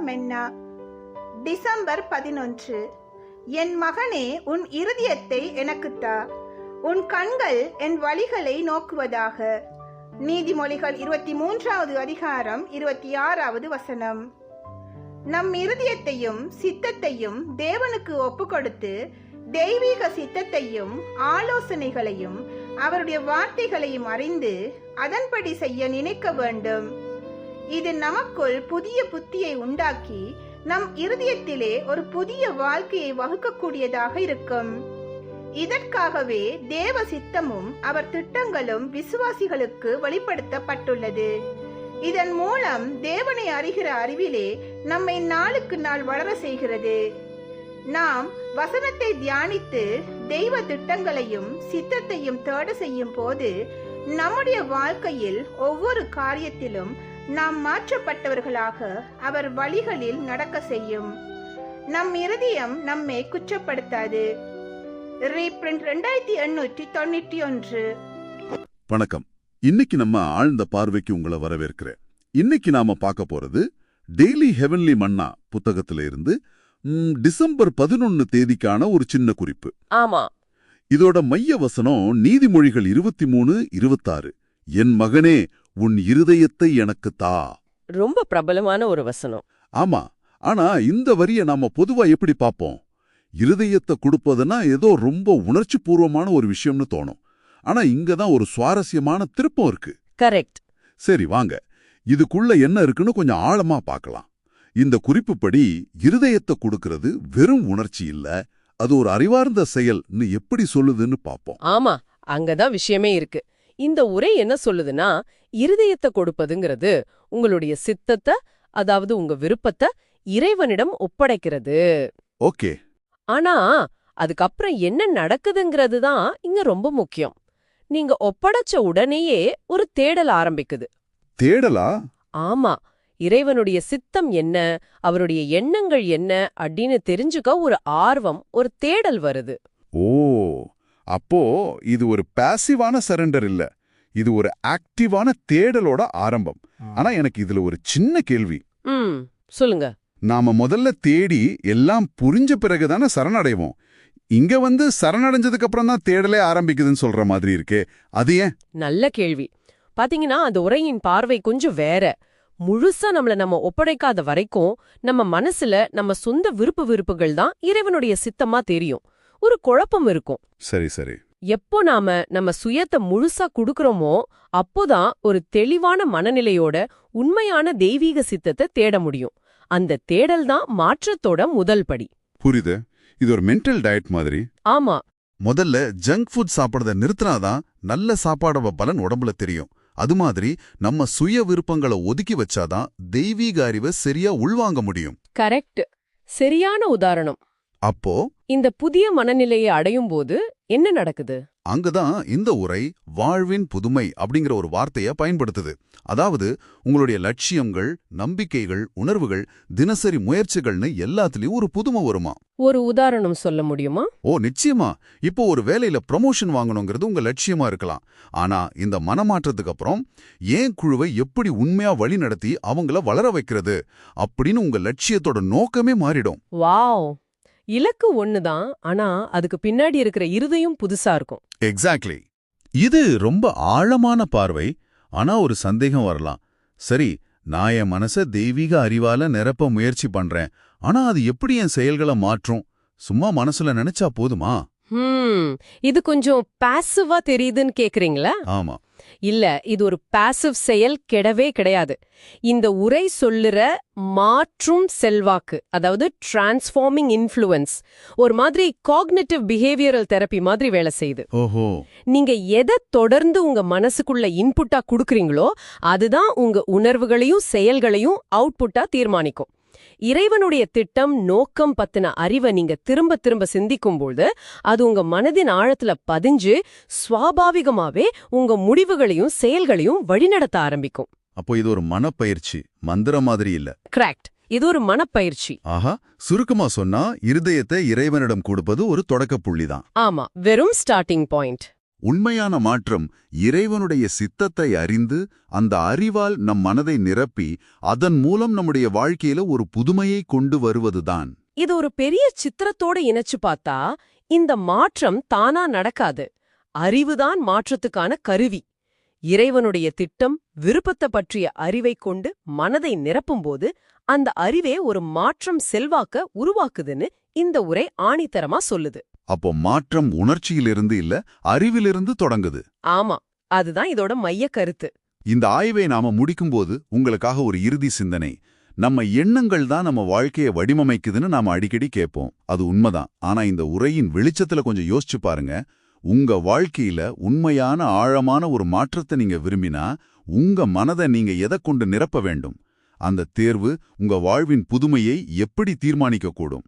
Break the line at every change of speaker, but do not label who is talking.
பரலோகமென்ன December பதினொன்று. என் மகனே உன் இருதயத்தை எனக்குத்தா. உன் கண்கள் என் வழிகளை நோக்குவதாக. நீதிமொழிகள் இருபத்தி மூன்றாவது அதிகாரம் இருபத்தி ஆறாவது வசனம். நம் இருதயத்தையும் சித்தத்தையும் தேவனுக்கு ஒப்புக்கொடுத்து தெய்வீக சித்தத்தையும் ஆலோசனைகளையும் அவருடைய வார்த்தைகளையும் அறிந்து அதன்படி செய்ய நினைக்க வேண்டும். இது நமக்குள் புதிய புத்தியை உண்டாக்கி நம் இருதயத்திலே ஒரு புதிய வாழ்க்கையை வகுக்கக்கூடியதாக இருக்கும். இதற்காகவே தேவ சித்தமும் அவர் திட்டங்களும் விசுவாசிகளுக்கு வெளிப்படுத்தப்பட்டுள்ளது. இதன் மூலம் தேவனை அறிகிற அறிவிலே நம்மை நாளுக்கு நாள் வளர செய்கிறது. நாம் வசனத்தை தியானித்து தெய்வ திட்டங்களையும் சித்தத்தையும் தேட செய்யும் போது நம்முடைய வாழ்க்கையில் ஒவ்வொரு காரியத்திலும் நாம் மாற்றப்பட்டவர்களாக அவர் வழிகளில் நடக்க செய்யும். நம் இருதயம் நம்மை குற்றப்படுத்தாது. ரீப்ரிண்ட் ரெண்டாயிரத்தி எண்ணூற்றி தொண்ணூற்றி ஒன்று.
வணக்கம். இன்னைக்கு நம்ம ஆழ்ந்த பார்வைக்கு உங்களை வரவேற்கிறேன். இன்னைக்கு நாம பார்க்க போறது டெய்லி ஹெவன்லி மன்னா புத்தகத்துல இருந்து டிசம்பர் பதினொன்னு தேதிக்கான ஒரு சின்ன குறிப்பு.
ஆமா.
இதோட மைய வசனம் நீதிமொழிகள் இருபத்தி மூணு இருபத்தாறு. என் மகனே உன் இருதயத்தை எனக்கு தா.
ரொம்ப பிரபலமான ஒரு வசனம்.
ஆமா. ஆனா இந்த வரிய நாம பொதுவா எப்படி பார்ப்போம்? இருதயத்தை கொடுப்பதுன்னா ஏதோ ரொம்ப உணர்ச்சி பூர்வமான ஒரு விஷயம்னு தோணும். ஆனா இங்க தான் ஒரு சுவாரஸ்யமான திருப்பம் இருக்கு.
கரெக்ட்.
சரி வாங்க. இதுக்குள்ள என்ன இருக்குன்னு கொஞ்சம் ஆழமா பார்க்கலாம். இந்த குறிப்புப்படி இருதயத்தை கொடுக்கிறது வெறும் உணர்ச்சி இல்ல. அது ஒரு அறிவார்ந்த செயல்னு எப்படி சொல்லுதுன்னு பார்ப்போம்.
ஆமா. அங்கதான் விஷயமே இருக்கு. இந்த உரை என்ன சொல்லுதுன்னா இருதயத்தை கொடுப்பதுங்கிறது உங்களுடைய சித்தத்தை அதாவது உங்க விருப்பத்தை இறைவனிடம் ஒப்படைக்கிறது.
ஓகே.
ஆனா அதுக்கப்புறம் என்ன நடக்குதுங்கிறது தான் இங்க ரொம்ப முக்கியம். நீங்க ஒப்படைச்ச உடனேயே ஒரு தேடல் ஆரம்பிக்குது.
தேடலா?
ஆமா. இறைவனுடைய சித்தம் என்ன அவருடைய எண்ணங்கள் என்ன அப்படின்னு தெரிஞ்சுக்க ஒரு ஆர்வம் ஒரு தேடல் வருது.
அப்போ இது ஒரு பாசிவான சரண்டர் இல்ல. இது ஒரு ஆக்டிவான தேடலோட ஆரம்பம். ஆனா எனக்கு இதுல ஒரு சின்ன கேள்வி.
ம் சொல்லுங்க.
நாம முதல்ல தேடி எல்லாம் புரிஞ்ச பிறகுதானே சரணடைவோம். இங்க வந்து சரணடைஞ்சதுக்கு அப்புறம் தான் தேடலே ஆரம்பிக்குதுன்னு சொல்ற மாதிரி இருக்கே. அது ஏன்?
நல்ல கேள்வி. பாத்தீங்கன்னா அந்த உரையின் பார்வை கொஞ்சம் வேற. முழுசா நம்மள நம்ம ஒப்படைக்காத வரைக்கும் நம்ம மனசுல நம்ம சொந்த விருப்பு விருப்புகள் தான் இறைவனுடைய சித்தமா தெரியும். ஒரு குழப்பம் இருக்கும்.
சரி சரி.
எப்போ நாம நம்ம சுயத்தை முழுசா குடுக்கறோமோ அப்போதான் ஒரு தெளிவான மனநிலையோட உண்மையான தெய்வீக சித்தத்தை தேட முடியும். அந்த தேடல் தான் மாற்றத்தோட முதல் படி.
புரியுது. இது ஒரு மென்டல் டயட் மாதிரி.
ஆமா.
முதல்ல ஜங்க் ஃபுட் சாப்பிடறத நிறுத்தினாதான் நல்ல சாப்பாடோட பலன் உடம்புல தெரியும். அது மாதிரி நம்ம சுய விருப்பங்களை ஒதுக்கி வச்சாதான் தெய்வீக அறிவை சரியா உள்வாங்க முடியும்.
கரெக்ட் சரியான உதாரணம்.
அப்போ
இந்த புதிய மனநிலையை அடையும் போது என்ன நடக்குது?
அங்கதான் இந்த உரை வாழ்வின் புதுமை அப்படிங்கிற ஒரு வார்த்தைய பயன்படுத்துது. அதாவது உங்களுடைய லட்சியங்கள் நம்பிக்கைகள் உணர்வுகள் தினசரி முயற்சிகள்னு எல்லாத்துலயும் ஒரு புதுமை வருமா?
ஒரு உதாரணம் சொல்ல முடியுமா?
ஓ நிச்சயமா. இப்போ ஒரு வேலையில ப்ரமோஷன் வாங்கணுங்கிறது உங்க லட்சியமா இருக்கலாம். ஆனா இந்த மனமாற்றத்துக்கு அப்புறம் ஏன் குழுவை எப்படி உண்மையா வழி நடத்தி அவங்கள வளர வைக்கிறது அப்படின்னு உங்க லட்சியத்தோட நோக்கமே மாறிடும்.
வாவ்! இலக்கு ஒண்ணுதான் ஆனா அதுக்கு பின்னாடி இருக்கிற இருதையும் புதுசா இருக்கும்.
எக்ஸாக்ட்லி
இது ரொம்ப ஆழமான பார்வை ஆனா ஒரு சந்தேகம் வரலாம். சரி நான் என் மனச தெய்வீக அறிவால நிரப்ப முயற்சி பண்றேன் ஆனா அது எப்படி என் செயல்களை மாற்றும்? சும்மா மனசுல நினைச்சா போதுமா?
இது கொஞ்சம் பாசிவா தெரியுதுன்னு கேக்குறீங்களா?
ஆமா.
இல்ல இது ஒரு பாசிவ் செயல் கிடையவே கிடையாது. இந்த உரை சொல்லுற மாற்றும் செல்வாக்கு அதாவது டிரான்ஸ்ஃபார்மிங் இன்ஃப்ளூயன்ஸ் ஒரு மாதிரி காக்னிட்டிவ் பிஹேவியரல் தெரப்பி மாதிரி வேலை செய்யுது.
ஓஹோ.
நீங்க எதை தொடர்ந்து உங்க மனசுக்குள்ள இன்புட்டா குடுக்குறீங்களோ அதுதான் உங்க உணர்வுகளையும் செயல்களையும் அவுட்புட்டா தீர்மானிக்கும். இறைவனுடைய திட்டம் நோக்கம் பத்தின அறிவை நீங்க திரும்ப திரும்ப சிந்திக்கும்போது அது உங்க மனதின் ஆழத்துல பதிஞ்சு சுவாபாவிகமாவே உங்க முடிவுகளையும் செயல்களையும் வழிநடத்த ஆரம்பிக்கும்.
அப்போ இது ஒரு மனப்பயிற்சி மந்திரம் மாதிரி இல்ல.
கரெக்ட் இது ஒரு மனப்பயிற்சி.
ஆஹா சுருக்கமா சொன்னா இருதயத்தை இறைவனிடம் கொடுப்பது ஒரு தொடக்க புள்ளிதான்.
ஆமா வெறும் ஸ்டார்டிங் பாயிண்ட்
உண்மையான மாற்றம் இறைவனுடைய சித்தத்தை அறிந்து அந்த அறிவால் நம் மனதை நிரப்பி அதன் மூலம் நம்முடைய வாழ்க்கையில ஒரு புதுமையை கொண்டு வருவதுதான்.
இது ஒரு பெரிய சித்திரத்தோட இணைச்சு பார்த்தா இந்த மாற்றம் தானா நடக்காது. அறிவுதான் மாற்றத்துக்கான கருவி. இறைவனுடைய திட்டம் விருப்பத்தை பற்றிய அறிவை கொண்டு மனதை நிரப்பும்போது அந்த அறிவே ஒரு மாற்றம் செல்வாக்க உருவாக்குதுன்னு இந்த உரை ஆணித்தரமா சொல்லுது.
அப்போ மாற்றம் உணர்ச்சியிலிருந்து இல்ல அறிவிலிருந்து தொடங்குது.
ஆமா அதுதான் இதோட மைய கருத்து.
இந்த ஆய்வை நாம முடிக்கும்போது உங்களுக்காக ஒரு இறுதி சிந்தனை. நம்ம எண்ணங்கள் தான் நம்ம வாழ்க்கையை வடிவமைக்குதுன்னு நாம அடிக்கடி கேட்போம். அது உண்மைதான். ஆனா இந்த உரையின் வெளிச்சத்துல கொஞ்சம் யோசிச்சு பாருங்க. உங்க வாழ்க்கையில உண்மையான ஆழமான ஒரு மாற்றத்தை நீங்க விரும்பினா உங்க மனதை நீங்க எதை கொண்டு நிரப்ப வேண்டும்? அந்த தேர்வு உங்க வாழ்வின் புதுமையை எப்படி தீர்மானிக்கக்கூடும்?